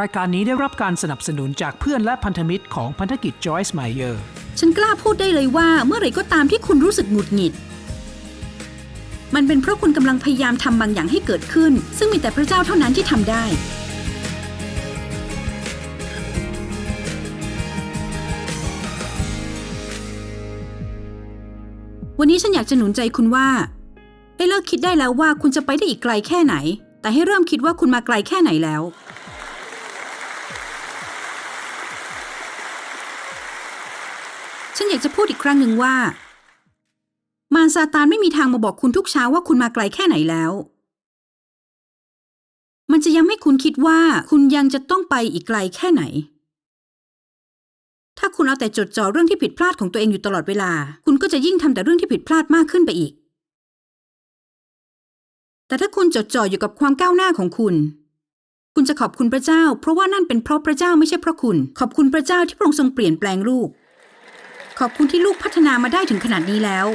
รายการนี้ได้รับการสนับสนุนจากเพื่อนและพันธมิตรของพันธกิจ Joyce Meyer ฉันกล้าพูดได้เลยว่าเมื่อไหร่ก็ตามที่คุณรู้สึกหงุดหงิด มันเป็นเพราะคุณกำลังพยายามทำบางอย่างให้เกิดขึ้น ซึ่งมีแต่พระเจ้าเท่านั้นที่ทำได้ วันนี้ฉันอยากจะหนุนใจคุณว่า ให้เลิกคิดได้แล้วว่าคุณจะไปได้อีกไกลแค่ไหน แต่ให้เริ่มคิดว่าคุณมาไกลแค่ไหนแล้ว ฉันอยากจะพูดอีกครั้งหนึ่งว่า มารซาตานไม่มีทางมาบอกคุณทุกเช้าว่าคุณมาไกลแค่ไหนแล้ว มันจะย้ำให้คุณคิดว่าคุณยังจะต้องไปอีกไกลแค่ไหน ถ้าคุณเอาแต่จดจ่อเรื่องที่ผิดพลาดของตัวเองอยู่ตลอดเวลา คุณก็จะยิ่งทำแต่เรื่องที่ผิดพลาดมากขึ้นไปอีก แต่ถ้าคุณจดจ่ออยู่กับความก้าวหน้าของคุณคุณจะขอบคุณพระเจ้า เพราะว่านั่นเป็นเพราะพระเจ้าไม่ใช่เพราะคุณ ขอบคุณพระเจ้าที่พระองค์ทรงเปลี่ยนแปลงลูก ขอบคุณที่ลูกพัฒนามาได้ถึงขนาดนี้แล้ว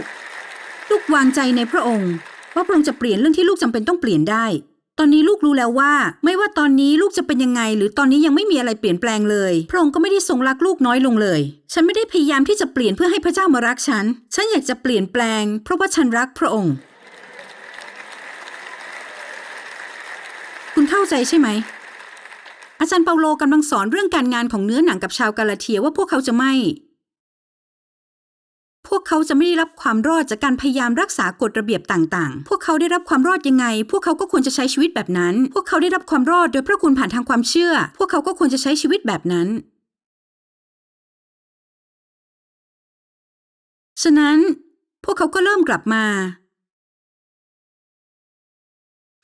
ลูกวางใจในพระองค์ ว่าพระองค์จะเปลี่ยนเรื่องที่ลูกจำเป็นต้องเปลี่ยนได้ ตอนนี้ลูกรู้แล้วว่า ไม่ว่าตอนนี้ลูกจะเป็นยังไง หรือตอนนี้ยังไม่มีอะไรเปลี่ยนแปลงเลย พระองค์ก็ไม่ได้ทรงรักลูกน้อยลงเลย ฉันไม่ได้พยายามที่จะเปลี่ยนเพื่อให้พระเจ้ามารักฉัน ฉันอยากจะเปลี่ยนแปลง เพราะว่าฉันรักพระองค์ คุณเข้าใจใช่ไหมอาจารย์เปาโลกำลังสอนเรื่องการงานของเนื้อหนังกับชาวกาลาเทียว่าพวกเขาจะไม่ พวกเขาจะไม่ได้รับความรอดจากการพยายามรักษากฎระเบียบต่างๆ พวกเขาได้รับความรอดยังไง พวกเขาก็ควรจะใช้ชีวิตแบบนั้น พวกเขาได้รับความรอดโดยพระคุณผ่านทางความเชื่อ พวกเขาก็ควรจะใช้ชีวิตแบบนั้น ฉะนั้น พวกเขาก็เริ่มกลับมา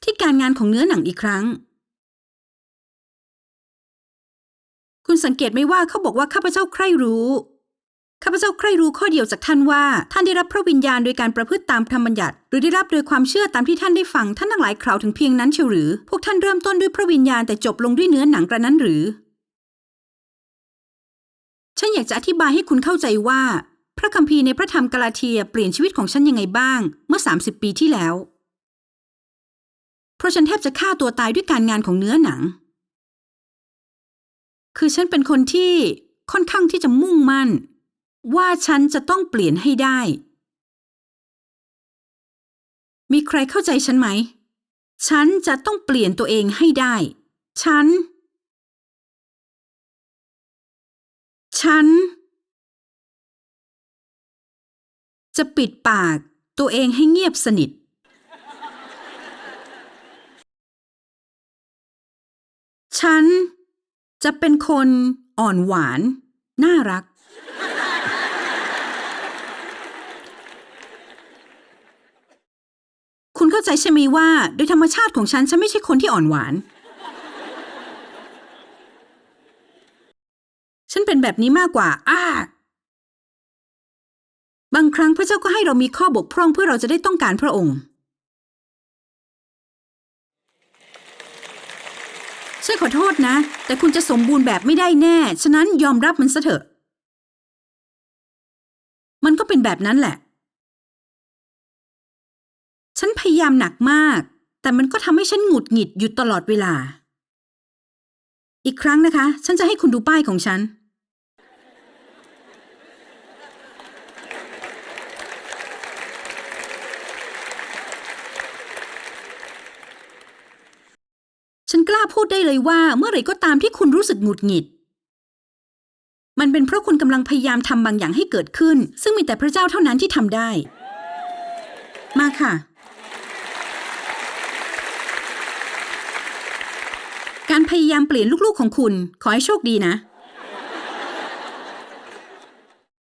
ที่การงานของเนื้อหนังอีกครั้ง คุณสังเกตไหมว่าเขาบอกว่าข้าพเจ้าใคร่รู้ ข้าพเจ้าใคร่รู้ข้อเดียวจากท่านว่า ท่านได้รับพระวิญญาณโดยการประพฤติตามธรรมบัญญัติ หรือได้รับโดยความเชื่อตามที่ท่านได้ฟังท่านทั้งหลายกล่าวถึงเพียงนั้นเชียวหรือ พวกท่านเริ่มต้นด้วยพระวิญญาณแต่จบลงด้วยเนื้อหนังกระนั้นหรือ ฉันอยากจะอธิบายให้คุณเข้าใจว่า พระคัมภีร์ในพระธรรมกาลาเทียเปลี่ยนชีวิตของฉันยังไงบ้าง เมื่อ 30 ปีที่แล้ว เพราะฉันแทบจะฆ่าตัวตายด้วยการงานของเนื้อหนัง คือฉันเป็นคนที่ค่อนข้างที่จะมุ่งมั่น ว่าฉันจะต้องเปลี่ยนให้ได้ มีใครเข้าใจฉันไหม ฉันจะต้องเปลี่ยนตัวเองให้ได้ ฉัน ฉัน จะปิดปากตัวเองให้เงียบสนิท ฉันจะเป็นคนอ่อนหวาน น่ารัก คุณ เข้าใจใช่ไหมว่า โดยธรรมชาติของฉันฉันไม่ใช่คนที่อ่อนหวาน ฉันเป็นแบบนี้มากกว่า อ้า บางครั้งพระเจ้าก็ให้เรามีข้อบกพร่องเพื่อเราจะได้ต้องการพระองค์ ฉันขอโทษนะ แต่คุณจะสมบูรณ์แบบไม่ได้แน่ ฉะนั้นยอมรับมันซะเถอะ มันก็เป็นแบบนั้นแหละ ฉันพยายามหนักมาก แต่มันก็ทำให้ฉันหงุดหงิดอยู่ตลอดเวลา อีกครั้งนะคะ ฉันจะให้คุณดูป้ายของฉัน ฉันกล้าพูดได้เลยว่าเมื่อไหร่ก็ตามที่คุณรู้สึกหงุดหงิด มันเป็นเพราะคุณกำลังพยายามทำบางอย่างให้เกิดขึ้น ซึ่งมีแต่พระเจ้าเท่านั้นที่ทำได้ มาค่ะ การพยายามเปลี่ยนลูกๆของคุณ ขอให้โชคดีนะ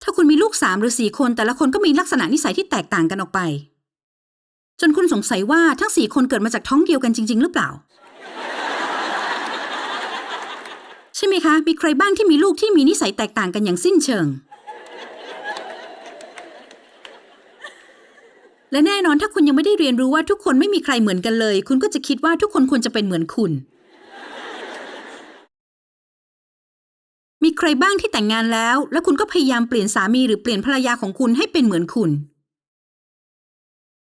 ถ้าคุณมีลูกสามหรือสี่คนแต่ละคนก็มีลักษณะนิสัยที่แตกต่างกันออกไป จนคุณสงสัยว่าทั้งสี่คนเกิดมาจากท้องเดียวกันจริง ๆ หรือเปล่า ใช่ไหมคะ มีใครบ้างที่มีลูกที่มีนิสัยแตกต่างกันอย่างสิ้นเชิง และแน่นอนถ้าคุณยังไม่ได้เรียนรู้ว่าทุกคนไม่มีใครเหมือนกันเลย คุณก็จะคิดว่าทุกคนควรจะเป็นเหมือนคุณ มีใครบ้างที่แต่งงานแล้ว แล้วคุณก็พยายามเปลี่ยนสามีหรือเปลี่ยนภรรยาของคุณให้เป็นเหมือนคุณ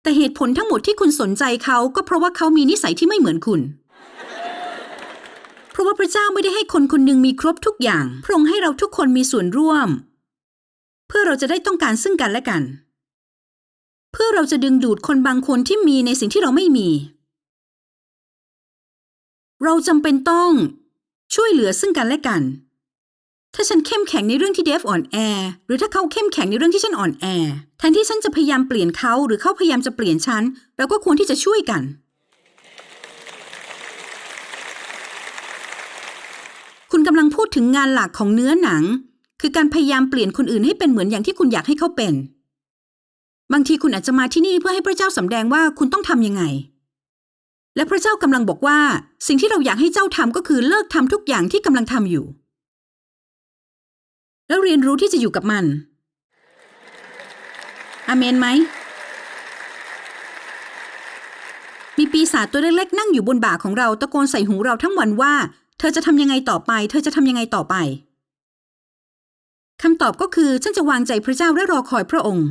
แต่เหตุผลทั้งหมดที่คุณสนใจเขาก็เพราะว่าเขามีนิสัยที่ไม่เหมือนคุณ เพราะว่าพระเจ้าไม่ได้ให้คนคนหนึ่งมีครบทุกอย่าง พระองค์ให้เราทุกคนมีส่วนร่วม เพื่อเราจะได้ต้องการซึ่งกันและกัน เพื่อเราจะดึงดูดคนบางคนที่มีในสิ่งที่เราไม่มี เราจำเป็นต้องช่วยเหลือซึ่งกันและกัน ถ้าฉันเข้มแข็งในเรื่องที่เดฟอ่อนแอ หรือถ้าเขาเข้มแข็งในเรื่องที่ฉันอ่อนแอ แทนที่ฉันจะพยายามเปลี่ยนเขาหรือเขาพยายามจะเปลี่ยนฉัน เราก็ควรที่จะช่วยกัน คุณกำลังพูดถึงงานหลักของเนื้อหนัง คือการพยายามเปลี่ยนคนอื่นให้เป็นเหมือนอย่างที่คุณอยากให้เขาเป็น บางทีคุณอาจจะมาที่นี่เพื่อให้พระเจ้าสำแดงว่าคุณต้องทำยังไง และพระเจ้ากำลังบอกว่า สิ่งที่เราอยากให้เจ้าทำก็คือเลิกทำทุกอย่างที่กำลังทำอยู่ แล้วเรียนรู้ที่จะอยู่กับมันอเมนไหม มีปีศาจตัวเล็กๆ นั่งอยู่บนบ่าของเราตะโกนใส่หูเราทั้งวันว่า เธอจะทำยังไงต่อไป เธอจะทำยังไงต่อไปคำตอบก็คือฉันจะวางใจพระเจ้าและรอคอยพระองค์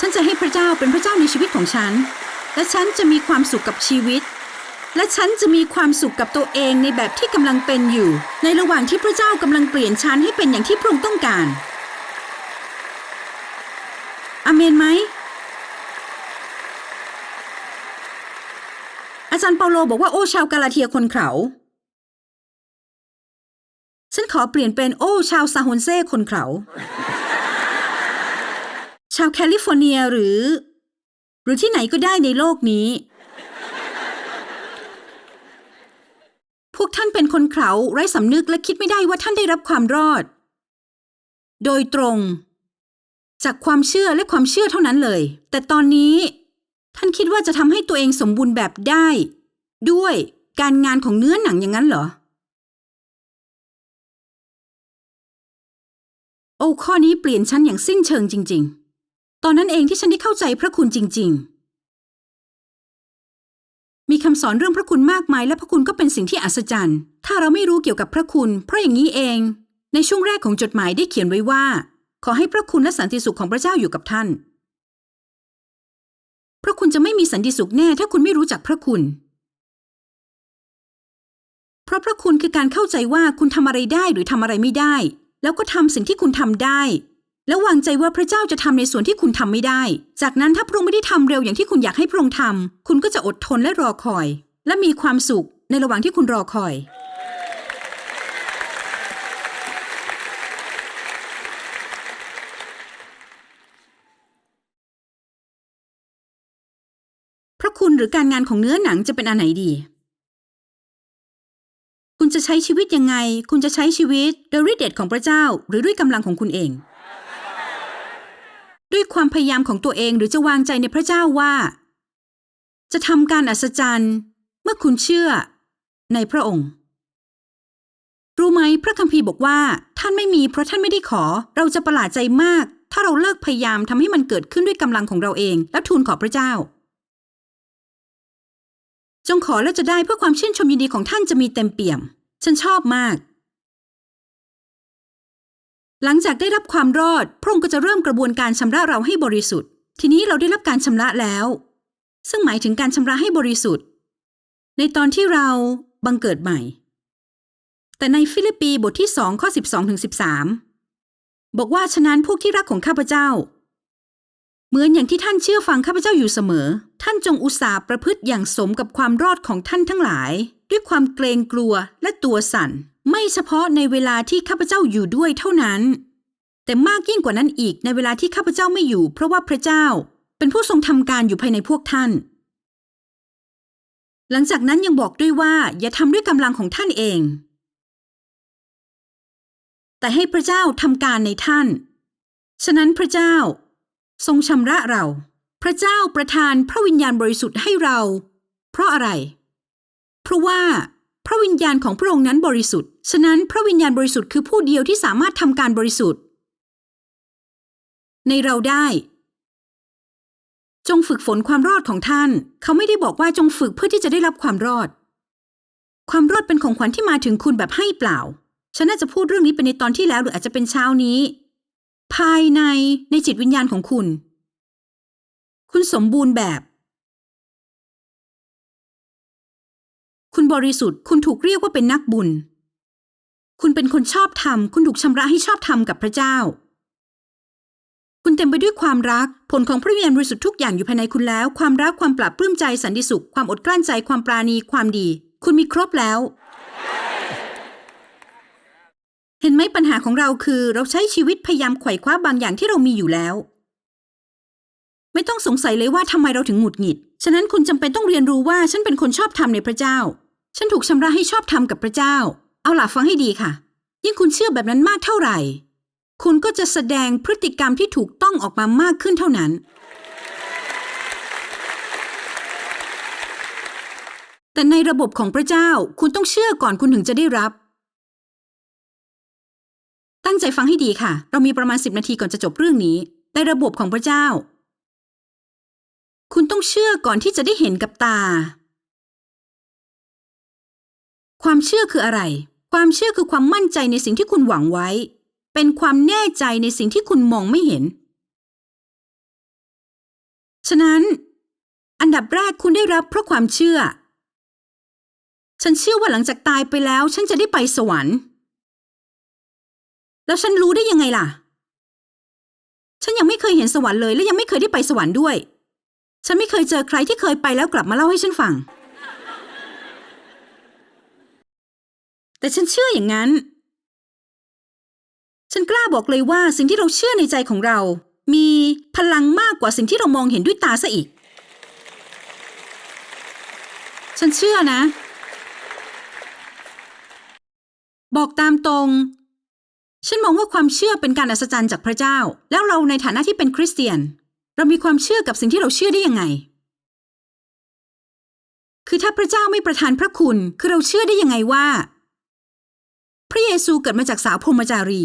ฉันจะให้พระเจ้าเป็นพระเจ้าในชีวิตของฉัน และฉันจะมีความสุขกับชีวิต และฉันจะมีความสุขกับตัวเองในแบบที่กำลังเป็นอยู่ ในระหว่างที่พระเจ้ากำลังเปลี่ยนฉันให้เป็นอย่างที่พระองค์ต้องการอาเมนไหมอาจารย์เปาโลบอกว่าโอ้ชาวกาลาเทียคนเขาฉันขอเปลี่ยนเป็นโอ้ชาวซาฮุนเซ่คนเขาชาวแคลิฟอร์เนียหรือ หรือที่ไหนก็ได้ในโลกนี้ พ วกท่านเป็นคนเขาไร้สำนึกและคิดไม่ได้ว่าท่านได้รับความรอด โดยตรง จากความเชื่อและความเชื่อเท่านั้นเลย แต่ตอนนี้ ท่านคิดว่าจะทำให้ตัวเองสมบูรณ์แบบได้ ด้วยการงานของเนื้อหนังอย่างนั้นเหรอ โอ้ข้อนี้เปลี่ยนฉันอย่างสิ้นเชิงจริง ๆ ตอนนั้นเองที่ฉันได้เข้าใจพระคุณจริง ๆ คำสอนเรื่องพระคุณมากมายและพระคุณก็เป็นสิ่งที่อัศจรรย์ ถ้าเราไม่รู้เกี่ยวกับพระคุณ เพราะอย่างนี้เอง ในช่วงแรกของจดหมายได้เขียนไว้ว่า ขอให้พระคุณและสันติสุขของพระเจ้าอยู่กับท่าน พระคุณจะไม่มีสันติสุขแน่ถ้าคุณไม่รู้จักพระคุณ เพราะพระคุณคือการเข้าใจว่าคุณทำอะไรได้หรือทำอะไรไม่ได้ แล้วก็ทำสิ่งที่คุณทำได้ แล้ววางใจว่าพระเจ้าจะทำในส่วนที่คุณทำไม่ได้ จากนั้นถ้าพระองค์ไม่ได้ทำเร็วอย่างที่คุณอยากให้พระองค์ทำคุณก็จะอดทนและรอคอย และมีความสุขในระหว่างที่คุณรอคอย พระคุณหรือการงานของเนื้อหนังจะเป็นอันไหนดี คุณจะใช้ชีวิตยังไง คุณจะใช้ชีวิตโดยฤทธิ์เดชของพระเจ้า หรือด้วยกำลังของคุณเอง ด้วยความพยายามของตัวเองหรือจะวางใจในพระเจ้าว่า จะทำการอัศจรรย์ เมื่อคุณเชื่อในพระองค์ รู้ไหมพระคัมภีร์บอกว่า ท่านไม่มีเพราะท่านไม่ได้ขอ เราจะประหลาดใจมาก ถ้าเราเลิกพยายามทำให้มันเกิดขึ้นด้วยกำลังของเราเอง แล้วทูลขอพระเจ้า จงขอและจะได้เพื่อความชื่นชมยินดีของท่านจะมีเต็มเปี่ยม ฉันชอบมาก หลังจากได้รับความรอด พระองค์ก็จะเริ่มกระบวนการชำระเราให้บริสุทธิ์ ทีนี้เราได้รับการชำระแล้ว ซึ่งหมายถึงการชำระให้บริสุทธิ์ ในตอนที่เราบังเกิดใหม่ แต่ในฟิลิปปีบทที่2ข้อ12ถึง13บอกว่าฉะนั้นพวกที่รักของข้าพเจ้า เหมือนอย่างที่ท่านเชื่อฟังข้าพเจ้าอยู่เสมอ ท่านจงอุตส่าห์ประพฤติอย่างสมกับความรอดของท่านทั้งหลาย ด้วยความเกรงกลัวและตัวสั่น ไม่เฉพาะในเวลาที่ข้าพเจ้าอยู่ด้วยเท่านั้น แต่มากยิ่งกว่านั้นอีกในเวลาที่ข้าพเจ้าไม่อยู่ เพราะว่าพระเจ้าเป็นผู้ทรงทำการอยู่ภายในพวกท่าน หลังจากนั้นยังบอกด้วยว่าอย่าทำด้วยกำลังของท่านเอง แต่ให้พระเจ้าทำการในท่าน ฉะนั้นพระเจ้าทรงชำระเรา พระเจ้าประทานพระวิญญาณบริสุทธิ์ให้เรา เพราะอะไร เพราะว่า ระวิญญาณของพระองค์นั้นบริสุทธิ์ ฉะนั้นพระวิญญาณบริสุทธิ์คือผู้เดียวที่สามารถทำการบริสุทธิ์ ในเราได้ จงฝึกฝนความรอดของท่าน เขาไม่ได้บอกว่าจงฝึกเพื่อที่จะได้รับความรอด ความรอดเป็นของขวัญที่มาถึงคุณแบบให้เปล่า ฉันน่าจะพูดเรื่องนี้ไปในตอนที่แล้วหรืออาจจะเป็นเช้านี้ ภายในในจิตวิญญาณของคุณ คุณสมบูรณ์แบบ บริสุทธิ์ คุณถูกเรียกว่าเป็นนักบุญ คุณเป็นคนชอบธรรม คุณถูกชำระให้ชอบธรรมกับพระเจ้า คุณเต็มไปด้วยความรัก ผลของพระวิญญาณบริสุทธิ์ทุกอย่างอยู่ภายในคุณแล้ว ความรัก ความปราบปลื้มใจ สันติสุข ความอดกลั้นใจ ความปราณี ความดี คุณมีครบแล้ว เห็นไหมปัญหาของเราคือ เราใช้ชีวิตพยายามไขว่คว้าบางอย่างที่เรามีอยู่แล้วไม่ต้องสงสัยเลยว่าทำไมเราถึงหงุดหงิด ฉะนั้นคุณจำเป็นต้องเรียนรู้ว่าฉันเป็นคนชอบธรรมในพระเจ้า ฉันถูกชำระให้ชอบธรรมกับพระเจ้า เอาล่ะฟังให้ดีค่ะ ยิ่งคุณเชื่อแบบนั้นมากเท่าไหร่ คุณก็จะแสดงพฤติกรรมที่ถูกต้องออกมามากขึ้นเท่านั้น แต่ในระบบของพระเจ้าคุณต้องเชื่อก่อนคุณถึงจะได้รับ ตั้งใจฟังให้ดีค่ะ เรามีประมาณสิบนาทีก่อนจะจบเรื่องนี้ ในระบบของพระเจ้า คุณต้องเชื่อก่อนที่จะได้เห็นกับตา ความเชื่อคืออะไร ความเชื่อคือความมั่นใจในสิ่งที่คุณหวังไว้ เป็นความแน่ใจในสิ่งที่คุณมองไม่เห็น ฉะนั้น อันดับแรกคุณได้รับเพราะความเชื่อ ฉันเชื่อว่าหลังจากตายไปแล้ว ฉันจะได้ไปสวรรค์ แล้วฉันรู้ได้ยังไงล่ะ ฉันยังไม่เคยเห็นสวรรค์เลย และยังไม่เคยได้ไปสวรรค์ด้วย ฉันไม่เคยเจอใครที่เคยไปแล้วกลับมาเล่าให้ฉันฟัง แต่ฉันเชื่ออย่างนั้น ฉันกล้าบอกเลยว่าสิ่งที่เราเชื่อในใจของเรา มีพลังมากกว่าสิ่งที่เรามองเห็นด้วยตาซะอีก ฉันเชื่อนะ บอกตามตรง ฉันมองว่าความเชื่อเป็นการอัศจรรย์จากพระเจ้า แล้วเราในฐานะที่เป็นคริสเตียน เรามีความเชื่อกับสิ่งที่เราเชื่อได้ยังไงคือถ้าพระเจ้าไม่ประทานพระคุณ คือเราเชื่อได้ยังไงว่า พระเยซูเกิดมาจากสาวพรหมจารี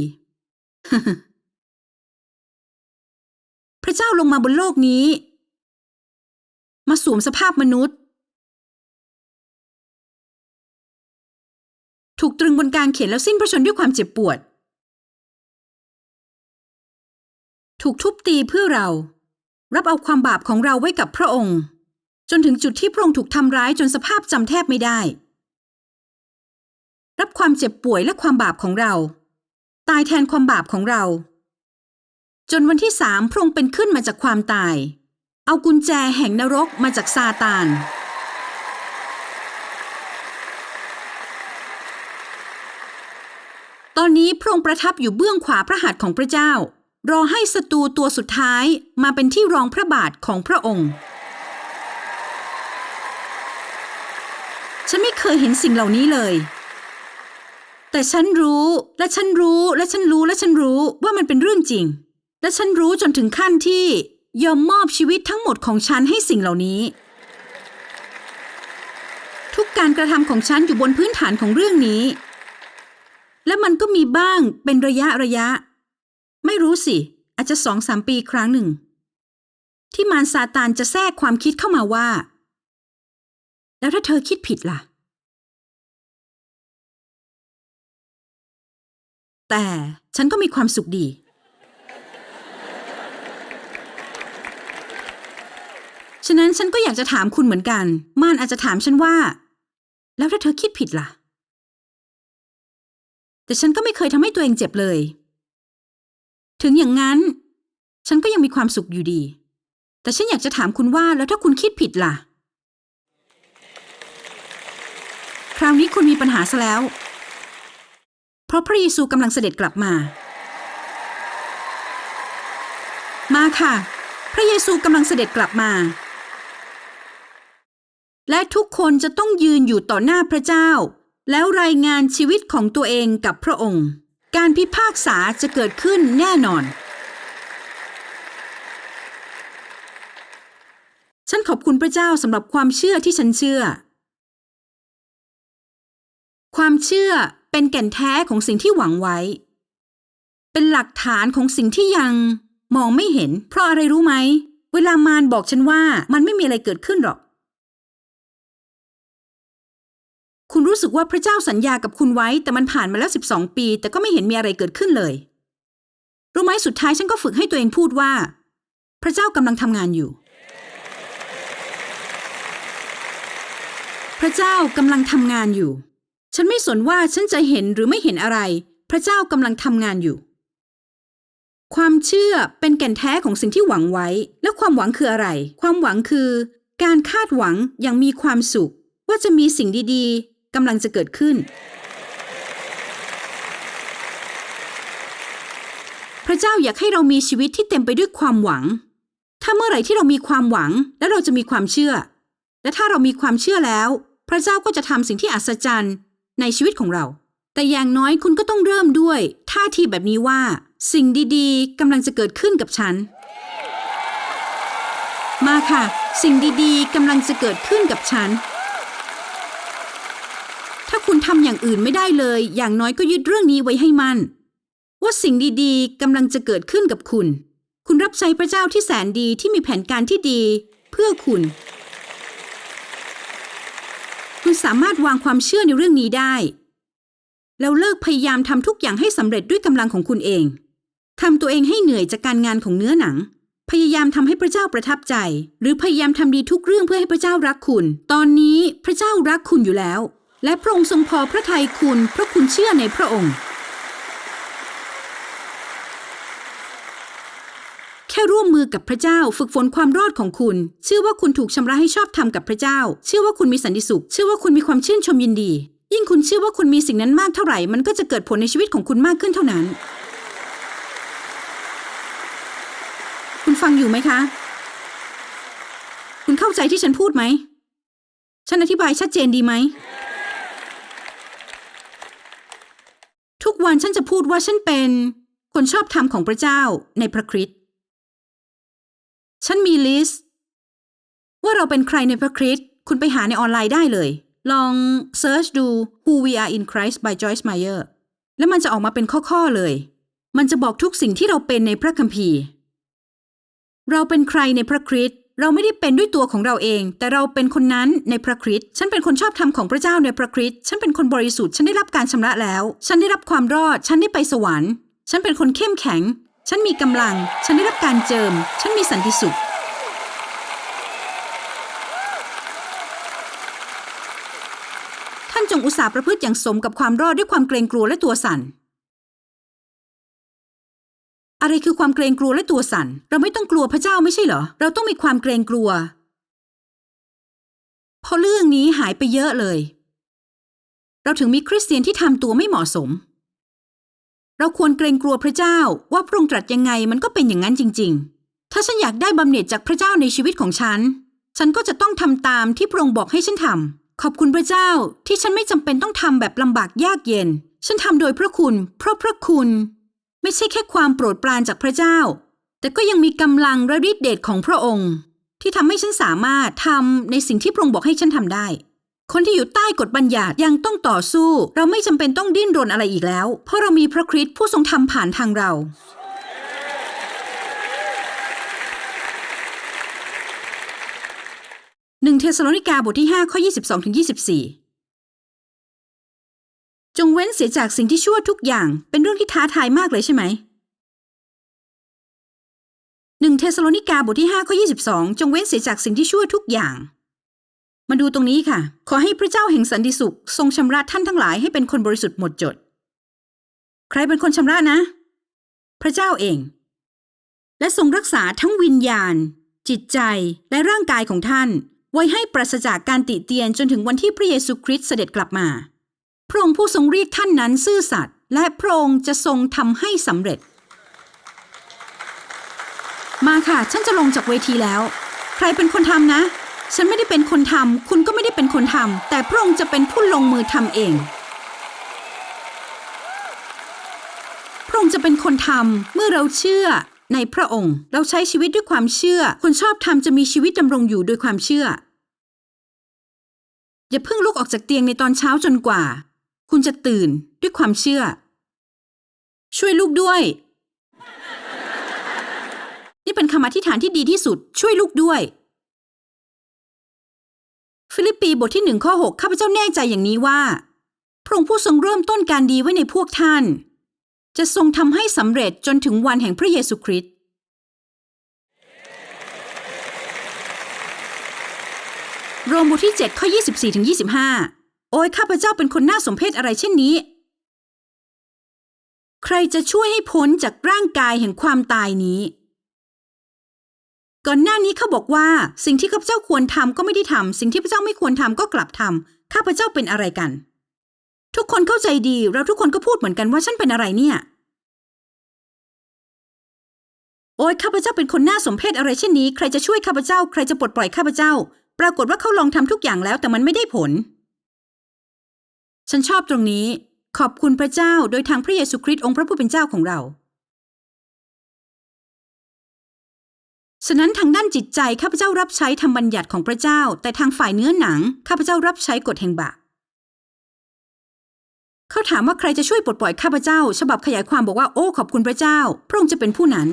พระเจ้าลงมาบนโลกนี้ มาสวมสภาพมนุษย์ ถูกตรึงบนกางเขนแล้วสิ้นพระชนด้วยความเจ็บปวด ถูกทุบตีเพื่อเรา รับเอาความบาปของเราไว้กับพระองค์ จนถึงจุดที่พระองค์ถูกทำร้ายจนสภาพจำแทบไม่ได้ รับความเจ็บป่วยและความบาปของเรา ตายแทนความบาปของเรา จนวันที่สามพระองค์เป็นขึ้นมาจากความตาย เอากุญแจแห่งนรกมาจากซาตาน ตอนนี้พระองค์ประทับอยู่เบื้องขวาพระหัตถ์ของพระเจ้า รอให้ศัตรูตัวสุดท้ายมาเป็นที่รองพระบาทของพระองค์ฉันไม่เคยเห็นสิ่งเหล่านี้เลย แต่ฉันรู้ และฉันรู้ และฉันรู้ และฉันรู้ว่ามันเป็นเรื่องจริง และฉันรู้จนถึงขั้นที่ยอมมอบชีวิตทั้งหมดของฉันให้สิ่งเหล่านี้ ทุกการกระทำของฉันอยู่บนพื้นฐานของเรื่องนี้ และมันก็มีบ้างเป็นระยะระยะ ไม่รู้สิ อาจจะสองสามปีครั้งหนึ่ง ที่มารซาตานจะแทรกความคิดเข้ามาว่า แล้วถ้าเธอคิดผิดล่ะ แต่ฉันก็มีความสุขดี ฉะนั้นฉันก็อยากจะถามคุณเหมือนกันมารอาจจะถามฉันว่า แล้วถ้าเธอคิดผิดล่ะ แต่ฉันก็ไม่เคยทำให้ตัวเองเจ็บเลย ถึงอย่างนั้น ฉันก็ยังมีความสุขอยู่ดี แต่ฉันอยากจะถามคุณว่าแล้วถ้าคุณคิดผิดล่ะ คราวนี้คุณมีปัญหาซะแล้ว เพราะพระเยซูกำลังเสด็จกลับมา มาค่ะ พระเยซูกำลังเสด็จกลับมา และทุกคนจะต้องยืนอยู่ต่อหน้าพระเจ้า แล้วรายงานชีวิตของตัวเองกับพระองค์ การพิพากษาจะเกิดขึ้นแน่นอน ฉันขอบคุณพระเจ้าสำหรับความเชื่อที่ฉันเชื่อ ความเชื่อ เป็นแก่นแท้ของสิ่งที่หวังไว้ เป็นหลักฐานของสิ่งที่ยังมองไม่เห็น เพราะอะไรรู้ไหม เวลามารบอกฉันว่ามันไม่มีอะไรเกิดขึ้นหรอก คุณรู้สึกว่าพระเจ้าสัญญากับคุณไว้ แต่มันผ่านมาแล้ว 12 ปี แต่ก็ไม่เห็นมีอะไรเกิดขึ้นเลย รู้ไหมสุดท้ายฉันก็ฝึกให้ตัวเองพูดว่า พระเจ้ากำลังทำงานอยู่ พระเจ้ากำลังทำงานอยู่ ฉันไม่สนว่าฉันจะเห็นหรือไม่เห็นอะไร พระเจ้ากำลังทำงานอยู่ ความเชื่อเป็นแก่นแท้ของสิ่งที่หวังไว้ และความหวังคืออะไร ความหวังคือ การคาดหวังอย่างมีความสุข ว่าจะมีสิ่งดีๆกำลังจะเกิดขึ้น พระเจ้าอยากให้เรามีชีวิตที่เต็มไปด้วยความหวัง ถ้าเมื่อไหร่ที่เรามีความหวังแล้วเราจะมีความเชื่อ และถ้าเรามีความเชื่อแล้ว พระเจ้าก็จะทำสิ่งที่อัศจรรย์ ในชีวิตของเรา แต่อย่างน้อยคุณก็ต้องเริ่มด้วยท่าทีแบบนี้ว่า สิ่งดีๆกำลังจะเกิดขึ้นกับฉัน มาค่ะ สิ่งดีๆกำลังจะเกิดขึ้นกับฉัน ถ้าคุณทำอย่างอื่นไม่ได้เลย อย่างน้อยก็ยึดเรื่องนี้ไว้ให้มั่นว่าสิ่งดีๆกำลังจะเกิดขึ้นกับคุณ คุณรับใช้พระเจ้าที่แสนดีที่มีแผนการที่ดี เพื่อคุณคุณ สามารถวางความเชื่อในเรื่องนี้ได้แล้วเลิกพยายามทำทุกอย่างให้สำเร็จด้วยกำลังของคุณเองทำตัวเองให้เหนื่อยจากการงานของเนื้อหนัง พยายามทำให้พระเจ้าประทับใจ หรือพยายามทำดีทุกเรื่องเพื่อให้พระเจ้ารักคุณ ตอนนี้พระเจ้ารักคุณอยู่แล้ว และพระองค์ทรงพอพระทัยคุณเพราะคุณเชื่อในพระองค์ ค่ร่วมมือกับพระเจ้า ฝึกฝนความรอดของคุณ เชื่อว่าคุณถูกชำระให้ชอบธรรมกับพระเจ้า เชื่อว่าคุณมีสันติสุข เชื่อว่าคุณมีความชื่นชมยินดี ยิ่งคุณเชื่อว่าคุณมีสิ่งนั้นมากเท่าไหร่ มันก็จะเกิดผลในชีวิตของคุณมากขึ้นเท่านั้น คุณฟังอยู่ไหมคะ คุณเข้าใจที่ฉันพูดไหม ฉันอธิบายชัดเจนดีไหม ทุกวันฉันจะพูดว่าฉันเป็น คนชอบธรรมของพระเจ้าในพระคริสต์ ฉันมีลิสต์ว่าเราเป็นใครในพระคริสต์คุณไปหาในออนไลน์ได้เลย ลองเซิร์ชดู Who We Are in Christ by Joyce Meyer แล้วมันจะออกมาเป็นข้อๆเลย มันจะบอกทุกสิ่งที่เราเป็นในพระคัมภีร์ เราเป็นใครในพระคริสต์เราไม่ได้เป็นด้วยตัวของเราเอง แต่เราเป็นคนนั้นในพระคริสต์ฉันเป็นคนชอบธรรมของพระเจ้าในพระคริสต์ฉันเป็นคนบริสุทธิ์ฉันได้รับการชำระแล้ว ฉันได้รับความรอด ฉันได้ไปสวรรค์ ฉันเป็นคนเข้มแข็ง ฉันมีกำลัง ฉันได้รับการเจิม ฉันมีสันติสุข ท่านจงอุตส่าห์ประพฤติอย่างสมกับความรอดด้วยความเกรงกลัวและตัวสั่น อะไรคือความเกรงกลัวและตัวสั่น เราไม่ต้องกลัวพระเจ้าไม่ใช่เหรอ เราต้องมีความเกรงกลัวเพราะเรื่องนี้หายไปเยอะเลย เราถึงมีคริสเตียนที่ทำตัวไม่เหมาะสม เราควรเกรงกลัวพระเจ้าว่าพระองค์ตรัสยังไงมันก็เป็นอย่างนั้นจริง ๆ ถ้าฉันอยากได้บำเหน็จจากพระเจ้าในชีวิตของฉัน ฉันก็จะต้องทำตามที่พระองค์บอกให้ฉันทำขอบคุณพระเจ้าที่ฉันไม่จำเป็นต้องทำแบบลำบากยากเย็น ฉันทำโดยพระคุณ เพราะพระคุณ ไม่ใช่แค่ความโปรดปรานจากพระเจ้า แต่ก็ยังมีกำลังและฤทธิเดชของพระองค์ ที่ทำให้ฉันสามารถทำในสิ่งที่พระองค์บอกให้ฉันทำได้ คนที่อยู่ใต้กฎบัญญัติยังต้องต่อสู้ เราไม่จำเป็นต้องดิ้นรนอะไรอีกแล้ว เพราะเรามีพระคริสต์ผู้ทรงทำผ่านทางเราหนึ่งเทสโลนิกาบทที่5ข้อ22ถึง24 จงเว้นเสียจากสิ่งที่ชั่วทุกอย่างเป็นเรื่องที่ท้าทายมากเลยใช่ไหมหนึ่งเทสโลนิกาบทที่5ข้อ22 จงเว้นเสียจากสิ่งที่ชั่วทุกอย่าง มาดูตรงนี้ค่ะ ขอให้พระเจ้าแห่งสันติสุข ทรงชำระท่านทั้งหลายให้เป็นคนบริสุทธิ์หมดจด ใครเป็นคนชำระนะ พระเจ้าเอง และทรงรักษาทั้งวิญญาณ จิตใจและร่างกายของท่าน ไว้ให้ปราศจากการติเตียนจนถึงวันที่พระเยซูคริสต์เสด็จกลับมา พระองค์ผู้ทรงเรียกท่านนั้นซื่อสัตย์และพระองค์จะทรงทำให้สำเร็จ มาค่ะ ฉันจะลงจากเวทีแล้ว ใครเป็นคนทำนะ ฉันไม่ได้เป็นคนทำคุณก็ไม่ได้เป็นคนทำแต่พระองค์จะเป็นผู้ลงมือทำเอง พระองค์จะเป็นคนทำเมื่อเราเชื่อในพระองค์ เราใช้ชีวิตด้วยความเชื่อ คนชอบทำจะมีชีวิตดำรงอยู่โดยความเชื่อ อย่าเพิ่งลุกออกจากเตียงในตอนเช้าจนกว่า คุณจะตื่นด้วยความเชื่อ ช่วยลูกด้วย นี่เป็นคำอธิษฐานที่ดีที่สุด ช่วยลูกด้วย ฟิลิปปีบทที่หนึ่งข้อหกข้าพเจ้าแน่ใจอย่างนี้ว่า พระองค์ผู้ทรงเริ่มต้นการดีไว้ในพวกท่าน จะทรงทำให้สำเร็จจนถึงวันแห่งพระเยซูคริสต์โรมบทที่ 7 ข้อ 24ถึง25 โอ้ยข้าพเจ้าเป็นคนน่าสมเพชอะไรเช่นนี้ ใครจะช่วยให้พ้นจากร่างกายแห่งความตายนี้ ก่อนหน้านี้เขาบอกว่า สิ่งที่ข้าพเจ้าควรทำก็ไม่ได้ทำสิ่งที่พระเจ้าไม่ควรทำก็กลับทำข้าพเจ้าเป็นอะไรกัน ทุกคนเข้าใจดี เราทุกคนก็พูดเหมือนกันว่าฉันเป็นอะไรเนี่ย โอ้ยข้าพเจ้าเป็นคนน่าสมเพชอะไรเช่นนี้ ใครจะช่วยข้าพเจ้า ใครจะปลดปล่อยข้าพเจ้า ปรากฏว่าเขาลองทำทุกอย่างแล้วแต่มันไม่ได้ผล ฉันชอบตรงนี้ ขอบคุณพระเจ้าโดยทางพระเยซูคริสต์องค์พระผู้เป็นเจ้าของเรา ฉะนั้นทางด้านจิตใจข้าพเจ้ารับใช้ธรรมบัญญัติของพระเจ้า แต่ทางฝ่ายเนื้อหนังข้าพเจ้ารับใช้กฎแห่งบาปเขาถามว่าใครจะช่วยปลดปล่อยข้าพเจ้า ฉบับขยายความบอกว่าโอ้ขอบคุณพระเจ้า พระองค์จะเป็นผู้นั้น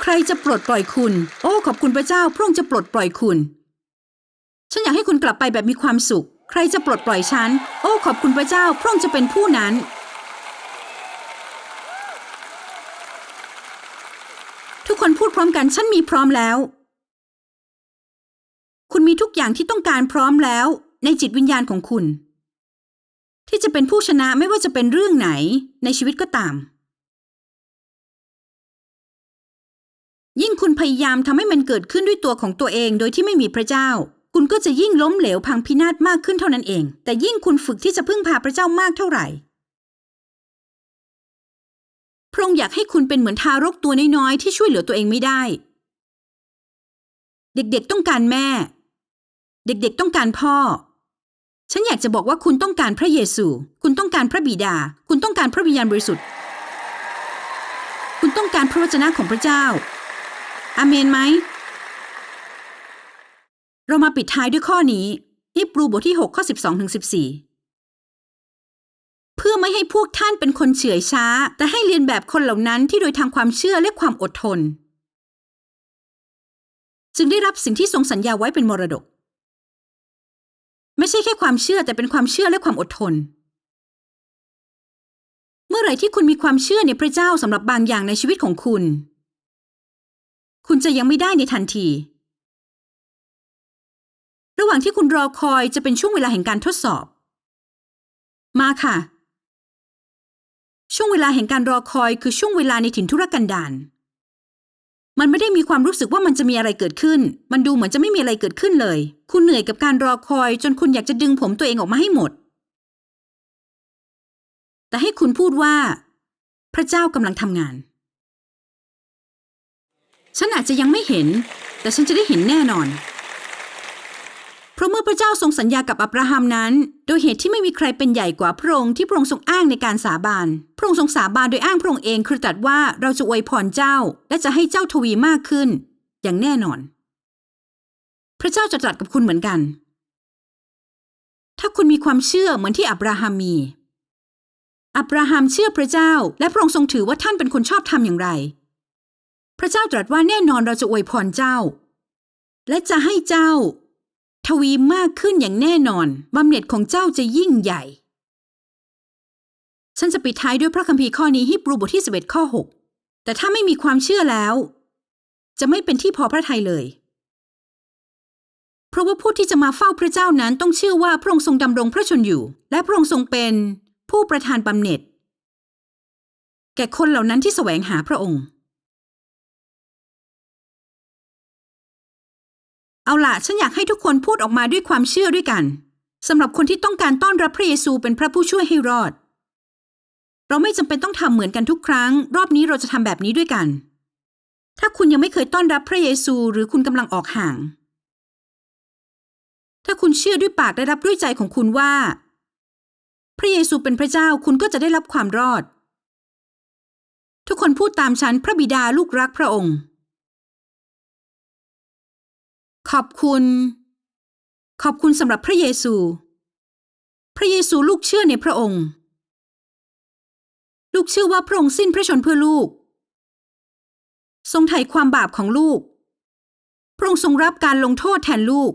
ใครจะปลดปล่อยคุณ โอ้ขอบคุณพระเจ้า พระองค์จะปลดปล่อยคุณ ฉันอยากให้คุณกลับไปแบบมีความสุข ใครจะปลดปล่อยฉัน โอ้ขอบคุณพระเจ้า พระองค์จะเป็นผู้นั้น ทุกคนพูดพ ร้อมกัน ฉันมีพร้อมแล้ว คุณมีทุกอย่างที่ต้องการพร้อมแล้ว ในจิตวิญญาณของคุณ ที่จะเป็นผู้ชนะไม่ว่าจะเป็นเรื่องไหนในชีวิตก็ตาม ยิ่งคุณพยายามทำให้มันเกิดขึ้นด้วยตัวของตัวเองโดยที่ไม่มีพระเจ้า คุณก็จะยิ่งล้มเหลวพังพินาศมากขึ้นเท่านั้นเอง แต่ยิ่งคุณฝึกที่จะพึ่งพาพระเจ้ามากเท่าไหร่ พระองค์อยากให้คุณเป็นเหมือนทารกตัวน้อยๆที่ช่วยเหลือตัวเองไม่ได้ เด็กๆต้องการแม่ เด็กๆต้องการพ่อ ฉันอยากจะบอกว่าคุณต้องการพระเยซู คุณต้องการพระบิดา คุณต้องการพระวิญญาณบริสุทธิ์ คุณต้องการพระวจนะของพระเจ้า อาเมนไหม เรามาปิดท้ายด้วยข้อนี้ฮิบรูบทที่ 6 ข้อ 12ถึง14 เพื่อไม่ให้พวกท่านเป็นคนเฉื่อยช้า แต่ให้เรียนแบบคนเหล่านั้นที่โดยทางความเชื่อและความอดทน จึงได้รับสิ่งที่ทรงสัญญาไว้เป็นมรดก ไม่ใช่แค่ความเชื่อแต่เป็นความเชื่อและความอดทน เมื่อไหร่ที่คุณมีความเชื่อในพระเจ้าสำหรับบางอย่างในชีวิตของคุณ คุณจะยังไม่ได้ในทันที ระหว่างที่คุณรอคอยจะเป็นช่วงเวลาแห่งการทดสอบ มาค่ะ ช่วงเวลาแห่งการรอคอยคือช่วงเวลาในถิ่นทุรกันดารมันไม่ได้มีความรู้สึกว่ามันจะมีอะไรเกิดขึ้น มันดูเหมือนจะไม่มีอะไรเกิดขึ้นเลย คุณเหนื่อยกับการรอคอย จนคุณอยากจะดึงผมตัวเองออกมาให้หมด แต่ให้คุณพูดว่า พระเจ้ากำลังทำงาน ฉันอาจจะยังไม่เห็น แต่ฉันจะได้เห็นแน่นอนะเมื่อพระเจ้าทรงสัญญากับอับราฮัมนั้น โดยเหตุที่ไม่มีใครเป็นใหญ่กว่าพระองค์ที่พระองค์ทรงอ้างในการสาบาน พระองค์ทรงสาบานโดยอ้างพระองค์เองคือตรัสว่าเราจะอวยพรเจ้า และจะให้เจ้าทวีมากขึ้น อย่างแน่นอน พระเจ้าจะตรัสกับคุณเหมือนกัน ถ้าคุณมีความเชื่อเหมือนที่อับราฮัมมีอับราฮัมเชื่อพระเจ้า และพระองค์ทรงถือว่าท่านเป็นคนชอบธรรมอย่างไร พระเจ้าตรัสว่าแน่นอนเราจะอวยพรเจ้า และจะให้เจ้า ทวีมากขึ้นอย่างแน่นอนบำเหน็จของเจ้าจะยิ่งใหญ่ ฉันจะปิดท้ายด้วยพระคัมภีร์ข้อนี้ฮีบรูบทที่ 11 ข้อ 6 แต่ถ้าไม่มีความเชื่อแล้ว จะไม่เป็นที่พอพระทัยเลย เพราะว่าผู้ที่จะมาเฝ้าพระเจ้านั้นต้องเชื่อว่าพระองค์ทรงดำรงพระชนอยู่ และพระองค์ทรงเป็นผู้ประทานบำเหน็จ แก่คนเหล่านั้นที่แสวงหาพระองค์ เอาละฉันอยากให้ทุกคนพูดออกมาด้วยความเชื่อด้วยกันสำหรับคนที่ต้องการต้อนรับพระเยซูเป็นพระผู้ช่วยให้รอด เราไม่จำเป็นต้องทำเหมือนกันทุกครั้ง รอบนี้เราจะทำแบบนี้ด้วยกัน ถ้าคุณยังไม่เคยต้อนรับพระเยซูหรือคุณกำลังออกห่าง ถ้าคุณเชื่อด้วยปากและรับด้วยใจของคุณว่า พระเยซูเป็นพระเจ้าคุณก็จะได้รับความรอด ทุกคนพูดตามฉันพระบิดาลูกรักพระองค์ ขอบคุณ ขอบคุณสำหรับพระเยซู พระเยซูลูกเชื่อในพระองค์ ลูกเชื่อว่าพระองค์สิ้นพระชนเพื่อลูก ทรงไถ่ความบาปของลูก พระองค์ทรงรับการลงโทษแทนลูก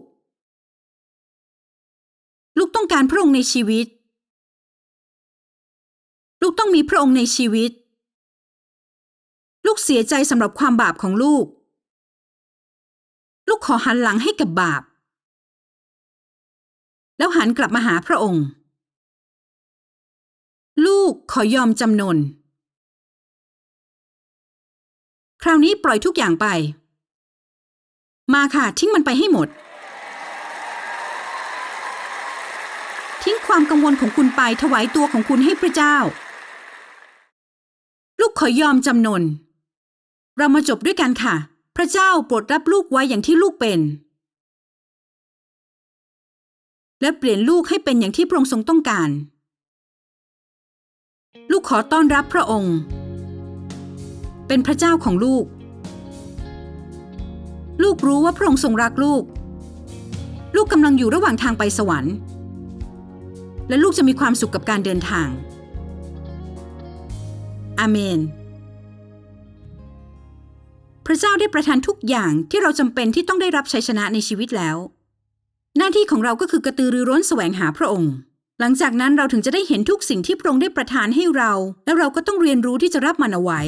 ลูกต้องการพระองค์ในชีวิต ลูกต้องมีพระองค์ในชีวิต ลูกเสียใจสำหรับความบาปของลูก ลูลูกขอหันหลังให้กับบาป แล้วหันกลับมาหาพระองค์ ลูกขอยอมจำนน คราวนี้ปล่อยทุกอย่างไป มาค่ะทิ้งมันไปให้หมด ทิ้งความกังวลของคุณไปถวายตัวของคุณให้พระเจ้า ลูกขอยอมจำนน เรามาจบด้วยกันค่ะ พระเจ้าโปรดรับลูกไว้อย่างที่ลูกเป็น และเปลี่ยนลูกให้เป็นอย่างที่พระองค์ทรงต้องการ ลูกขอต้อนรับพระองค์ เป็นพระเจ้าของลูก ลูกรู้ว่าพระองค์ทรงรักลูก ลูกกำลังอยู่ระหว่างทางไปสวรรค์ และลูกจะมีความสุขกับการเดินทางอาเมน พระเจ้าได้ประทานทุกอย่างที่เราจำเป็นที่ต้องได้รับชัยชนะในชีวิตแล้ว หน้าที่ของเราก็คือกระตือรือร้นแสวงหาพระองค์ หลังจากนั้นเราถึงจะได้เห็นทุกสิ่งที่พระองค์ได้ประทานให้เรา แล้วเราก็ต้องเรียนรู้ที่จะรับมันเอาไว้